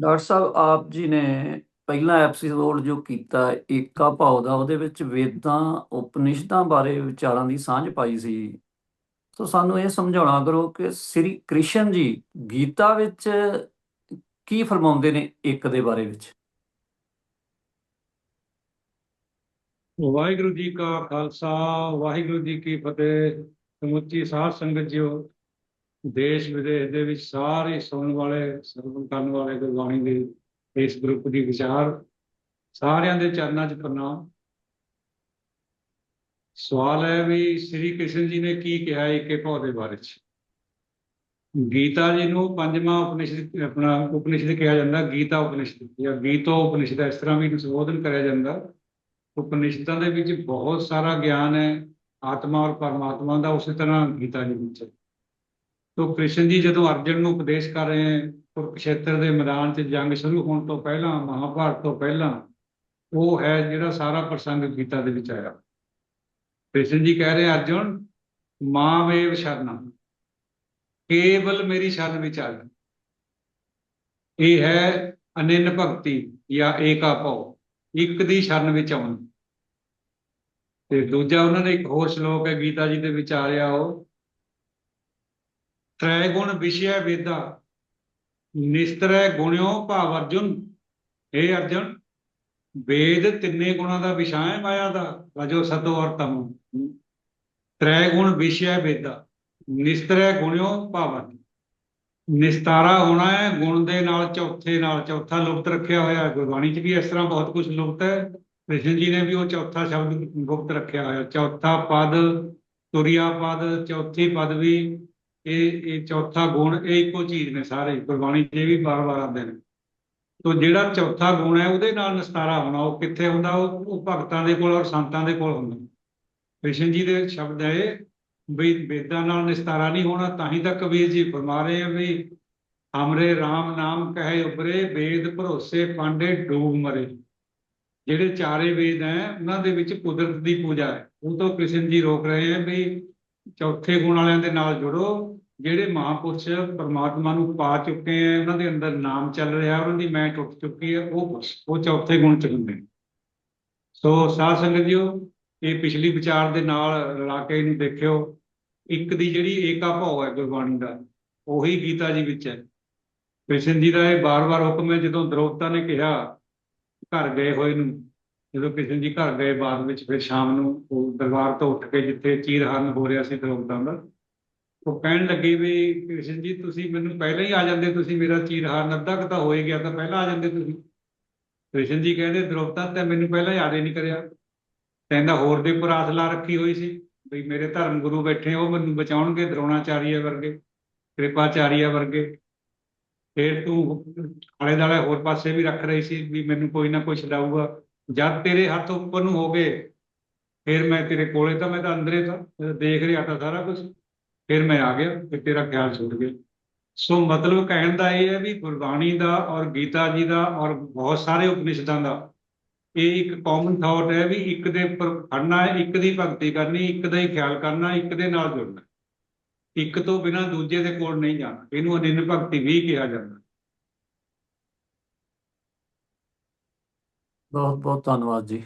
Doctor ਸਾਹਿਬ, ਆਪ ਜੀ ਨੇ ਪਹਿਲਾ ਐਪੀਸੋਡ ਜੋ ਕੀਤਾ, ਏਕਾ ਭਾਵ ਦਾ, ਉਹਦੇ ਵਿੱਚ ਵੇਦਾਂ, ਉਪਨਿਸ਼ਦਾਂ ਬਾਰੇ ਵਿਚਾਰਾਂ ਦੀ ਸਾਂਝ ਪਾਈ ਸੀ। ਸੋ ਸਾਨੂੰ ਇਹ ਸਮਝਾਉਣਾ ਕਰੋ ਕਿ ਸ੍ਰੀ ਕ੍ਰਿਸ਼ਨ ਜੀ ਗੀਤਾ ਵਿੱਚ ਕੀ ਫਰਮਾਉਂਦੇ ਨੇ ਇੱਕ ਦੇ ਬਾਰੇ ਵਿੱਚ? ਵਾਹਿਗੁਰੂ ਜੀ ਕਾ ਖਾਲਸਾ, ਵਾਹਿਗੁਰੂ ਜੀ ਕੀ ਫਤਿਹ। ਸਮੁੱਚੀ ਸਾਧ ਸੰਗਤ ਜੀਓ ਦੇਸ਼ ਵਿਦੇਸ਼ ਦੇ ਵਿੱਚ ਸਾਰੇ ਸੁਣਨ ਵਾਲੇ ਸਰਵਣ ਕਰਨ ਵਾਲੇ ਗੁਰਬਾਣੀ ਦੇ ਇਸ ਗਰੁੱਪ ਦੀ ਵਿਚਾਰ, ਸਾਰਿਆਂ ਦੇ ਚਰਨਾਂ 'ਚ ਪ੍ਰਣਾਮ। ਸਵਾਲ ਹੈ ਵੀ ਸ੍ਰੀ ਕ੍ਰਿਸ਼ਨ ਜੀ ਨੇ ਕੀ ਕਿਹਾ ਏਕੇ ਭਾਵ ਦੇ ਬਾਰੇ 'ਚ? ਗੀਤਾ ਜੀ ਨੂੰ ਪੰਜਵਾਂ ਉਪਨਿਸ਼ਦ, ਆਪਣਾ ਉਪਨਿਸ਼ਦ ਕਿਹਾ ਜਾਂਦਾ, ਗੀਤਾ ਉਪਨਿਸ਼ਦ। ਜਾਂ ਗੀਤੋ ਉਪਨਿਸ਼ਦ, ਇਸ ਤਰ੍ਹਾਂ ਵੀ ਸੰਬੋਧਨ ਕਰਿਆ ਜਾਂਦਾ। ਉਪਨਿਸ਼ਦਾਂ ਦੇ ਵਿੱਚ ਬਹੁਤ ਸਾਰਾ ਗਿਆਨ ਹੈ, ਆਤਮਾ ਔਰ ਪਰਮਾਤਮਾ ਦਾ, ਉਸੇ ਤਰ੍ਹਾਂ ਗੀਤਾ ਜੀ ਵਿੱਚ ਤੋ ਕ੍ਰਿਸ਼ਨ ਜੀ ਜਦੋਂ ਅਰਜਨ ਨੂੰ ਉਪਦੇਸ਼ ਕਰ ਰਹੇ ਹੈ ਦੇ ਮੈਦਾਨ 'ਚ ਜੰਗ ਸ਼ੁਰੂ ਹੋਣ ਤੋਂ ਪਹਿਲਾਂ, ਮਹਾਭਾਰਤ ਤੋਂ ਪਹਿਲਾਂ, ਉਹ ਹੈ ਜਿਹੜਾ ਸਾਰਾ ਪ੍ਰਸੰਗ ਗੀਤਾ ਦੇ ਵਿੱਚ ਆਇਆ। ਕ੍ਰਿਸ਼ਨ ਜੀ ਕਹਿ ਰਹੇ ਅਰਜੁਨ, ਮਾਵੇਵ ਸ਼ਰਨ, ਕੇਵਲ ਮੇਰੀ ਸ਼ਰਨ ਵਿੱਚ ਆ ਜਾ। ਇਹ ਹੈ ਅਨਿੰਨ ਭਗਤੀ ਜਾਂ ਏਕਾ ਭਉ, ਇੱਕ ਦੀ ਸ਼ਰਨ ਵਿੱਚ ਆਉਣ। ਤੇ ਦੂਜਾ ਉਹਨਾਂ ਨੇ ਇੱਕ ਹੋਰ ਸ਼ਲੋਕ ਹੈ, ਗੀਤਾ ਜੀ ਦੇ ਵਿੱਚ ਆ ਰਿਹਾ ਉਹ ਤ੍ਰੈ ਗੁਣ ਵਿਸ਼ੇ ਵੇਦਾ। ਨਿਸਤਰੈ ਗੁਣਿਓ ਭਾਵ ਅਰਜੁਨ। ਇਹ ਅਰਜੁਨ, ਵੇਦ ਤਿੰਨੇ ਗੁਣਾਂ ਦਾ ਵਿਸ਼ਾ ਹੈ ਮਾਇਆ ਦਾ। ਰਜੋ ਸਤੋ ਔਰ ਤਮੋ। ਤ੍ਰੈ ਗੁਣ ਵਿਸ਼ੇ ਵੇਦਾ। ਨਿਸਤਰੈ ਗੁਣਿਓ ਭਾਵ ਅਰਜੁਨ। ਨਿਸਤਾਰਾ ਹੋਣਾ ਹੈ ਗੁਣ ਦੇ ਨਾਲ ਚੌਥੇ ਨਾਲ। ਚੌਥਾ ਲੁਪਤ ਰੱਖਿਆ ਹੋਇਆ ਹੈ। ਗੁਰਬਾਣੀ 'ਚ ਵੀ ਇਸ ਤਰ੍ਹਾਂ ਬਹੁਤ ਕੁਝ ਲੁਪਤ ਹੈ। ਕ੍ਰਿਸ਼ਨ ਜੀ ਨੇ ਵੀ ਉਹ ਚੌਥਾ ਸ਼ਬਦ ਗੁਪਤ ਰੱਖਿਆ ਹੋਇਆ। ਚੌਥਾ ਪਦ, ਤੁਰਿਆ ਪਦ, ਚੌਥੀ ਪਦ ਵੀ ਇਹ ਇਹ ਚੌਥਾ ਗੁਣ ਇਹ ਇੱਕੋ ਚੀਜ਼ ਨੇ ਸਾਰੇ, ਗੁਰਬਾਣੀ 'ਚ ਵੀ ਬਾਰ-ਬਾਰ ਆਉਂਦੇ ਨੇ। ਤੋ ਜਿਹੜਾ ਚੌਥਾ ਗੁਣ ਹੈ, ਉਹਦੇ ਨਾਲ ਨਿਸਤਾਰਾ ਹੋਣਾ, ਉਹ ਕਿੱਥੇ ਹੁੰਦਾ? ਉਹ ਭਗਤਾਂ ਦੇ ਕੋਲ ਔਰ ਸੰਤਾਂ ਦੇ ਕੋਲ ਹੁੰਦਾ। ਕ੍ਰਿਸ਼ਨ ਜੀ ਦੇ ਸ਼ਬਦ ਹੈ, ਵੀ ਵੇਦਾਂ ਨਾਲ ਨਿਸਤਾਰਾ ਨਹੀਂ ਹੋਣਾ, ਤਾਂ ਹੀ ਤਾਂ ਕਬੀਰ ਜੀ ਫਰਮਾ ਰਹੇ ਆ ਵੀ, ਹਮਰੇ RAM ਨਾਮ ਕਹੇ ਉਬਰੇ ਵੇਦ ਭਰੋਸੇ ਪਾਂਡੇ ਡੂਬ ਮਰੇ। ਜਿਹੜੇ ਚਾਰੇ ਵੇਦ ਹੈ, ਉਹਨਾਂ ਦੇ ਵਿੱਚ ਕੁਦਰਤ ਦੀ ਪੂਜਾ ਹੈ। ਉਹ ਤੋਂ ਕ੍ਰਿਸ਼ਨ ਜੀ ਰੋਕ ਰਹੇ ਆ ਵੀ ਚੌਥੇ ਗੁਣ ਵਾਲਿਆਂ ਦੇ ਨਾਲ ਜੁੜੋ, ਜਿਹੜੇ ਮਹਾਪੁਰਸ਼ ਪਰਮਾਤਮਾ ਨੂੰ ਪਾ ਚੁੱਕੇ ਆ ਉਹਨਾਂ ਦੇ ਅੰਦਰ ਨਾਮ ਚੱਲ ਰਿਹਾ, ਉਹਨਾਂ ਦੀ ਮੈਂ ਟੁੱਟ ਚੁੱਕੀ ਹੈ, ਉਹ ਉਹ ਚੌਥੇ ਗੁਣ ਚ ਹੁੰਦੇ ਨੇ। ਸੋ ਸਾਧ ਸੰਗਤ ਜੀਓ, ਇਹ ਪਿਛਲੀ ਵਿਚਾਰ ਦੇ ਨਾਲ ਰਲਾ ਕੇ ਇਹਨੂੰ ਦੇਖਿਓ, ਇੱਕ ਦੀ ਜਿਹੜੀ ਏਕਾ ਭਾਵ ਹੈ ਗੁਰਬਾਣੀ ਦਾ, ਉਹੀ ਗੀਤਾ ਜੀ ਵਿੱਚ ਹੈ ਕ੍ਰਿਸ਼ਨ ਜੀ ਦਾ ਇਹ ਬਾਰ-ਬਾਰ ਹੁਕਮ ਹੈ, ਜਦੋਂ ਦ੍ਰੋਪਤਾ ਨੇ ਕਿਹਾ, ਘਰ ਗਏ ਹੋਏ ਨੂੰ ਜਦੋਂ ਕ੍ਰਿਸ਼ਨ ਜੀ ਘਰ ਗਏ ਬਾਅਦ ਵਿੱਚ, ਫਿਰ ਸ਼ਾਮ ਨੂੰ ਉਹ ਦਰਬਾਰ ਤੋਂ ਉੱਠ ਕੇ ਜਿੱਥੇ ਚੀਰਹਰਨ ਹੋ ਰਿਹਾ ਸੀ ਦ੍ਰੋਪਤਾ ਦਾ, ਉਹ ਕਹਿਣ ਲੱਗੇ ਵੀ ਕ੍ਰਿਸ਼ਨ ਜੀ, ਤੁਸੀਂ ਮੈਨੂੰ ਪਹਿਲਾਂ ਹੀ ਆ ਜਾਂਦੇ, ਤੁਸੀਂ ਮੇਰਾ ਚੀਰਹਰਨ ਅੱਧਾ ਕੁ ਤਾਂ ਹੋ ਗਿਆ, ਤਾਂ ਪਹਿਲਾਂ ਆ ਜਾਂਦੇ ਤੁਸੀਂ। ਕ੍ਰਿਸ਼ਨ ਜੀ ਕਹਿੰਦੇ ਦ੍ਰੋਪਤਾ ਤੇ ਮੈਨੂੰ ਪਹਿਲਾਂ ਯਾਦ ਹੀ ਨਹੀਂ ਕਰਿਆ। ਕਹਿੰਦਾ ਹੋਰ ਦੇ ਉੱਪਰ ਆਸ ਲਾ ਰੱਖੀ ਹੋਈ ਸੀ ਵੀ ਮੇਰੇ ਧਰਮ ਗੁਰੂ ਬੈਠੇ, ਉਹ ਮੈਨੂੰ ਬਚਾਉਣਗੇ ਦਰੋਣਾਚਾਰੀਆ ਵਰਗੇ, ਕਿਰਪਾਚਾਰੀਆ ਵਰਗੇ। ਫਿਰ ਤੂੰ ਆਲੇ ਦੁਆਲੇ ਹੋਰ ਪਾਸੇ ਵੀ ਰੱਖ ਰਹੀ ਸੀ ਵੀ ਮੈਨੂੰ ਕੋਈ ਨਾ ਕੋਈ ਛਡਾਊਗਾ। ਜਦ ਤੇਰੇ ਹੱਥ ਉੱਪਰ ਨੂੰ ਹੋ ਗਏ ਫਿਰ ਮੈਂ ਤੇਰੇ ਕੋਲੇ ਤਾਂ ਮੈਂ ਤਾਂ ਅੰਦਰੇ ਤਾਂ ਦੇਖ ਰਿਹਾ ਤਾਂ ਸਾਰਾ ਕੁਝ ਫਿਰ ਮੈਂ ਆ ਗਿਆ ਫਿਰ ਤੇਰਾ ਖਿਆਲ ਛੁੱਟ ਗਿਆ। ਸੋ ਮਤਲਬ ਕਹਿਣ ਦਾ ਇਹ ਹੈ ਵੀ ਗੁਰਬਾਣੀ ਦਾ ਔਰ ਗੀਤਾ ਜੀ ਦਾ ਔਰ ਬਹੁਤ ਸਾਰੇ ਉਪਨਿਸ਼ਦਾਂ ਦਾ ਇਹ ਇੱਕ ਕਾਮਨ ਥਾਟ ਹੈ ਵੀ ਇੱਕ ਦੇ ਉੱਪਰ ਖੜਨਾ ਇੱਕ ਦੀ ਭਗਤੀ ਕਰਨੀ, ਇੱਕ ਦਾ ਹੀ ਖਿਆਲ ਕਰਨਾ, ਇੱਕ ਦੇ ਨਾਲ ਜੁੜਨਾ। ਇੱਕ ਤੋਂ ਬਿਨਾ ਦੂਜੇ ਦੇ ਕੋਲ ਨਹੀਂ ਜਾਣਾ। ਇਹਨੂੰ ਅਨਿੰਨ ਭਗਤੀ ਵੀ ਕਿਹਾ ਜਾਂਦਾ। ਬਹੁਤ ਬਹੁਤ ਧੰਨਵਾਦ ਜੀ।